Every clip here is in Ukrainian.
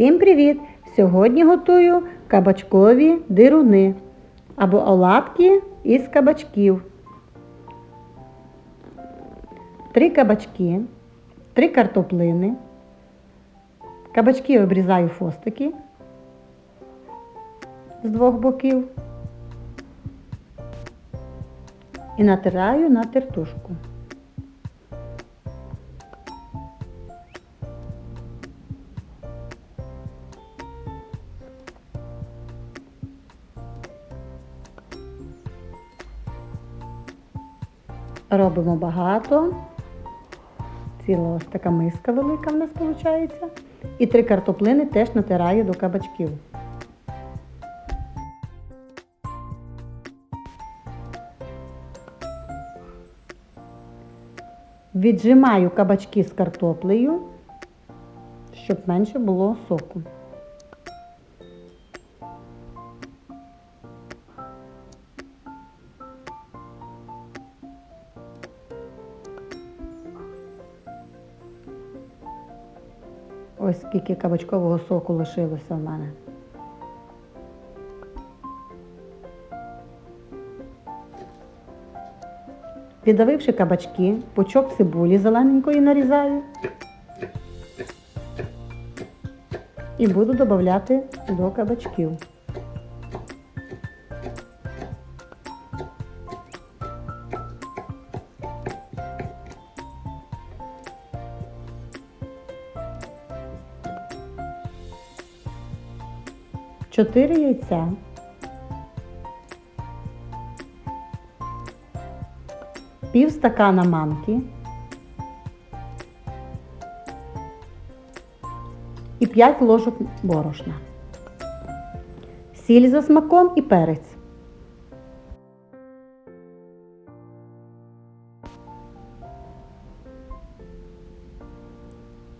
Всім привіт! Сьогодні готую кабачкові дируни або оладки із кабачків. Три кабачки, три картоплини. Кабачки обрізаю фостики з двох боків і натираю на тертушку. Робимо багато. Ціла ось така миска велика в нас виходить. І три картоплини теж натираю до кабачків. Віджимаю кабачки з картоплею, щоб менше було соку. Ось скільки кабачкового соку лишилося в мене. Віддавивши кабачки, пучок цибулі зелененької нарізаю і буду додати до кабачків. Чотири яйця. Пів стакана манки і 5 ложок борошна. Сіль за смаком і перець.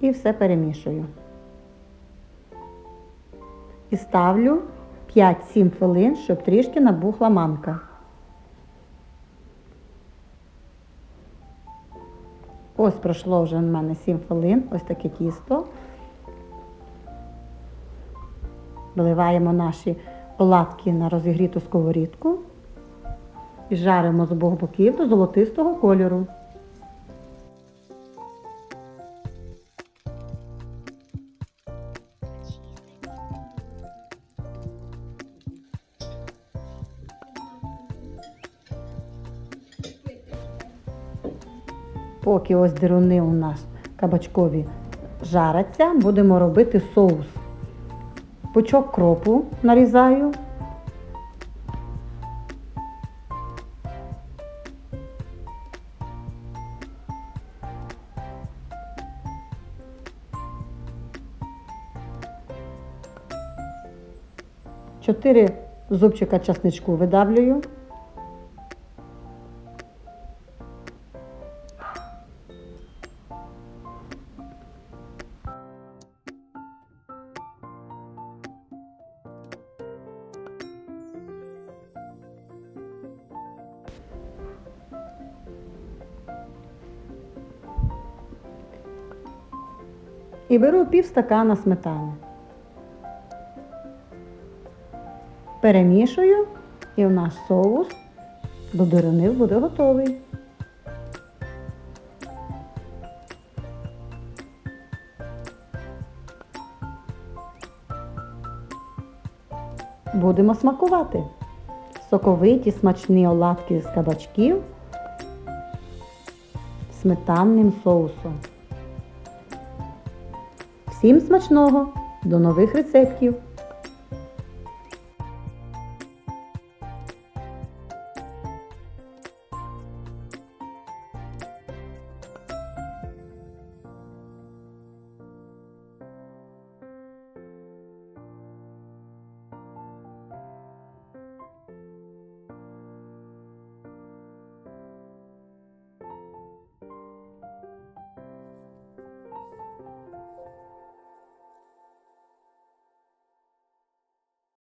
І все перемішую. І ставлю 5-7 хвилин, щоб трішки набухла манка. Ось пройшло вже в мене 7 хвилин, ось таке тісто. Виливаємо наші оладки на розігріту сковорідку і жаримо з обох боків до золотистого кольору. Поки ось дируни у нас кабачкові жаряться, будемо робити соус. Пучок кропу нарізаю. Чотири зубчика часничку видавлюю. І беру пів стакана сметани. Перемішую і у наш соус до дирини буде готовий. Будемо смакувати. Соковиті смачні оладки з кабачків сметанним соусом. Всім смачного! До нових рецептів!